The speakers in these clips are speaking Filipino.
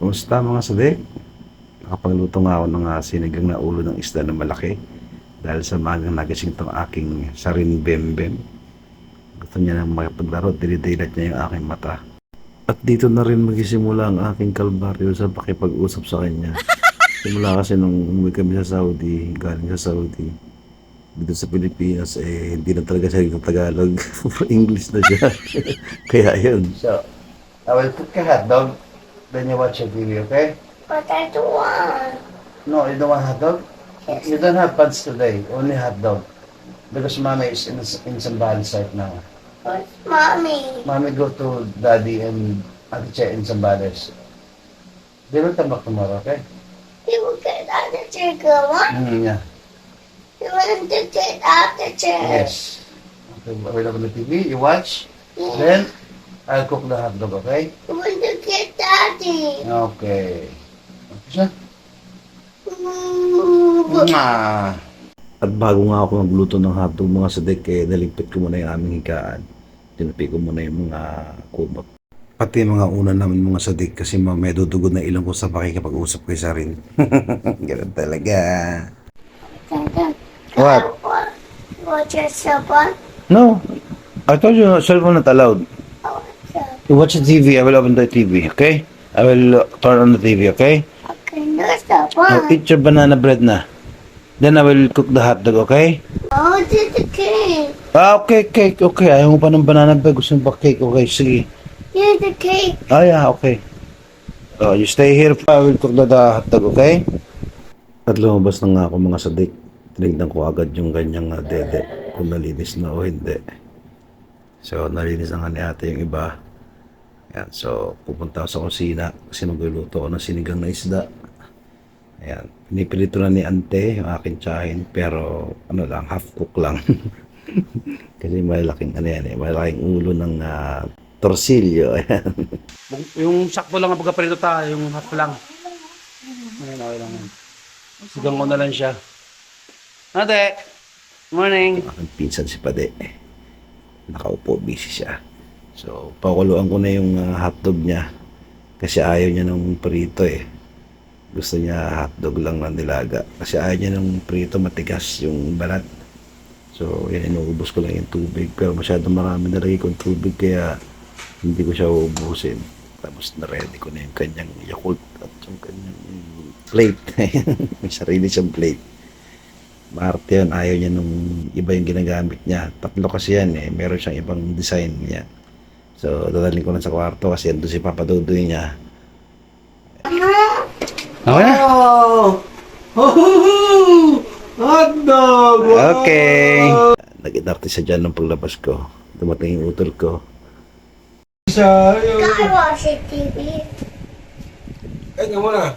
Kumusta mga sadik? Nakapagluto nga ako ng ah, sinigang na ulo ng isda na malaki dahil sa magang nagising tong aking sarin bembem. Gusto niya nang makipaglaro, dinidilat niya yung aking mata. At dito na rin magisimula ang aking kalbaryo sa pakipag-usap sa kanya. Simula kasi nung umuwi kami sa Saudi, galing sa Saudi, dito sa Pilipinas, eh, hindi na talaga siya ng Tagalog. English na siya. Kaya yun. So, I will cook a hot dog, then you watch a TV, okay? But I don't want. No, you don't want hot dog? You don't have buns today, only hot dog. Because mommy is in, in Zambales right now. But mommy. Mommy go to daddy and Ate Che in Zambales. They will come back tomorrow, okay? You will get the chair, girl. Mm, yeah. You want to get the chair? Yes. Okay, available on the TV, you watch. Yeah. Then, I'll cook the hot dog, okay? You want to get daddy? Okay. Okay siya? Mm. Mwah! At bago nga ako magluto ng hotdog mga sadik, eh, naligpit ko muna yung aming higaan. Tinapi ko muna yung mga kumot. Pati mga una namin mga sadik kasi ma- may dudugod na ilong ko sa pakikipag-usap kay Sarin. Ganun talaga. What? Watch your someone? No. I told you, cellphone not allowed. Oh, You watch the TV, I will open the TV, okay? I will turn on the TV, okay? okay, no Now someone. eat your banana bread na. Then I will cook the hot dog, okay? Oh, did the cake. Ah, okay, cake, okay. Ayaw mo pa ng banana bread, gusto mo pa cake, okay, sige. Here's the cake. Ah, yeah, okay. Oh, you stay here. I will cook the, the hotdog, okay? At lumabas na nga ako mga sadik. Tinignan ko agad yung kanyang uh, dede kung nalinis na o hindi. So, nalinis na nga ni ate yung iba. Ayan, so, pupunta ako sa kusina kasi magluluto ako ng sinigang na isda. Ayan, pinipilito na ni ante yung akin tsahin pero ano lang, half cook lang. kasi malaking ano yan eh, malaking ulo ng uh, torsilyo. Ayan. Yung sakto lang ang pagkaprito ta, yung half lang. Ayun, okay lang yan. Sigang ko na lang siya. Ate! Morning! aking pinsan si Pade. Nakaupo, busy siya. So, pakuluan ko na yung ah, hotdog niya. Kasi ayaw niya ng prito eh. Gusto niya hotdog lang na nilaga. Kasi ayaw niya ng prito matigas yung balat. So, yan, inuubos ko lang yung tubig. Pero masyadong marami nalagay kong tubig kaya hindi ko siya uubusin. Tapos na-ready ko na yung kanyang Yakult at yung kanyang plate. May sarili siyang plate. Marte yun, ayaw niya nung iba yung ginagamit niya. Tatlo kasi yan eh, meron siyang ibang design niya. So, dadalhin ko lang sa kwarto kasi ando si Papa Dudoy niya. Okay na? Wow! Okay! Nag-inarte siya dyan nung paglabas ko. Dumating yung utol ko. Watch the TV. Kanya mo na.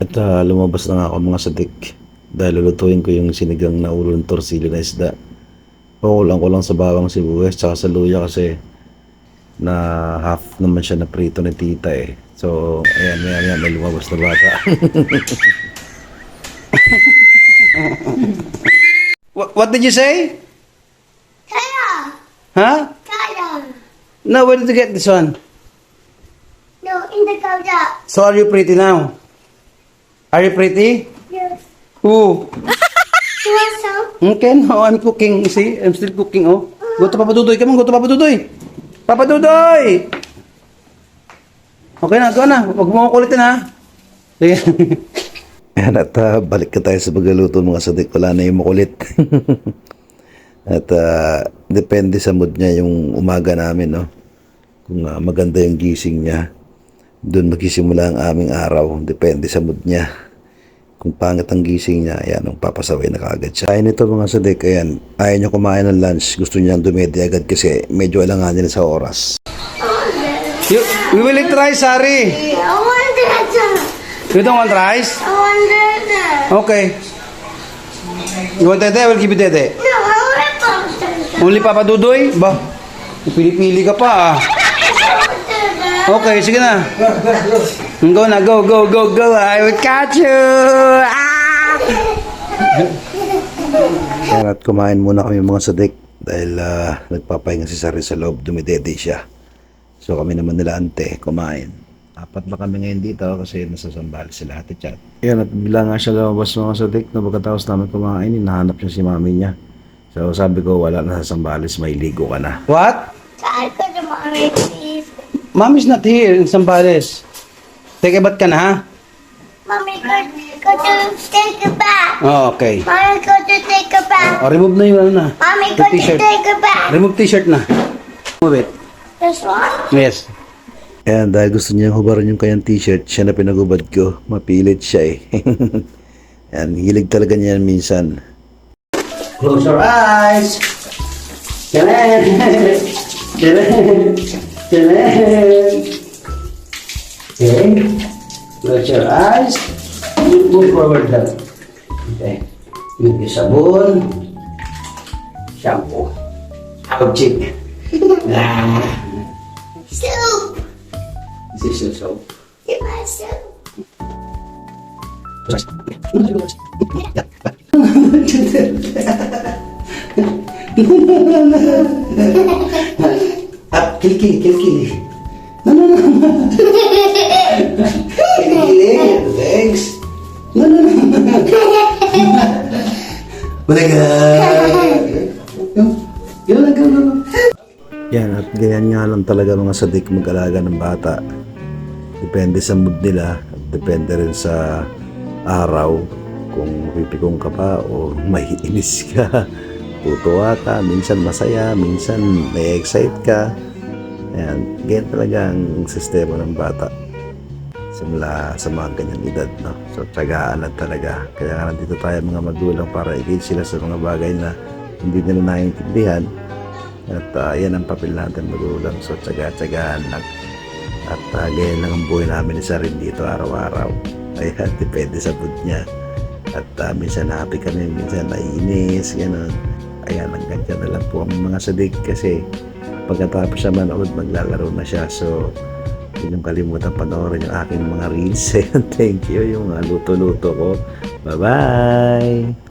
At ah, lumabas na nga ako mga sadik. Dahil lulutuin ko yung sinigang na ulo ng torsilyo na isda. Pakulang ko lang sa bawang sibuyas tsaka sa luya kasi na half naman siya na prito ni tita eh. So, ayan, maya maya may lumabas na bata. What, what did you say? Kaya. Huh? Kaya. No, where did you get this one? No, in the Kaya. So are you pretty now? Are you pretty? Yes. Who? You want some? Okay, no, I'm cooking. See, I'm still cooking, oh. Go to Papa Dudoy. Come on, go to Papa Dudoy. Okay na, go na. Huwag mo kulitin, ha? Sige. Ayan, at ah, balik ka tayo sa pagluto mga sadik. Wala na yung makulit. at ah, depende sa mood niya yung umaga namin, no? Kung ah, maganda yung gising niya, doon magsisimula ang aming araw. Depende sa mood niya. Kung pangit ang gising niya, ayan, nung papasaway na kaagad siya. Kaya nito mga sadik, ayan, ayaw niya kumain ng lunch. Gusto niya dumedi agad kasi medyo alanganin sa oras. You, we will eat rice, Sari. I want that. You don't want rice? I want that. Okay. You want dede? I will give you dede. No, I want pasta. Only Papa Dudoy? Ba? Pili-pili ka pa, ah. Okay, sige na. Go na, go, go, go, go. I will catch you. Ah! At kumain muna kami mga sadik dahil ah, nagpapahinga si Sari sa loob, dumidede siya. So kami naman nila ante, kumain. Apat ba kami ngayon dito kasi nasa Sambales sila ate chat. Yan at bigla nga siya lumabas mga sadik na pagkatapos namin kumain, hinahanap siya si mami niya. So sabi ko wala na sa Sambales, may ligo ka na. What? Saan ko na mga please? Mommy's not here in Sambales. Take a bath ka na, ha? Mommy, go, go to take a bath. Oh, okay. Mommy, go to take a bath. Oh, remove na yung ano na. Mommy, go to t-shirt. take a bath. Remove t-shirt na. Move it. This one? Yes. Ayan, dahil gusto niya hubaran yung kanyang t-shirt, siya na pinagubad ko. Mapilit siya eh. Ayan, hilig talaga niya yan minsan. Close your eyes. Chalet. Chalet. Chalet. Okay. Close your eyes. Move forward lang. Okay. Yung sabon. Shampoo. Object. Ah. This is your soap. Get my soup. Up, kilikili, kilikili. No, no, no. Balaga. Go, go. Yan, at ganyan nga lang talaga mga sadik mag-alaga ng bata. Depende sa mood nila, depende rin sa araw, kung pipikong ka pa o may inis ka, tutuwa ka, minsan masaya, minsan may excite ka. Ayan, ganyan talaga ang sistema ng bata simula sa mga ganyang edad, no? So, tsagaan lang talaga. Kaya nga nandito tayo mga magulang para i-gauge sila sa mga bagay na hindi nila naiintindihan. At ah, yan ang papel natin magulang. So, tsaga-tsagaan lang. At uh, ganyan lang ang buhay namin ni Sarin dito araw-araw. Ayan, depende sa mood niya. At ah, minsan happy kami, minsan naiinis, gano'n. Ayan, hanggang dyan na lang po ang mga sadig kasi pagkatapos siya manood, maglalaro na siya. So, hindi yung kalimutan panoorin yung aking mga reels. Thank you. Yung luto-luto ko. Bye-bye!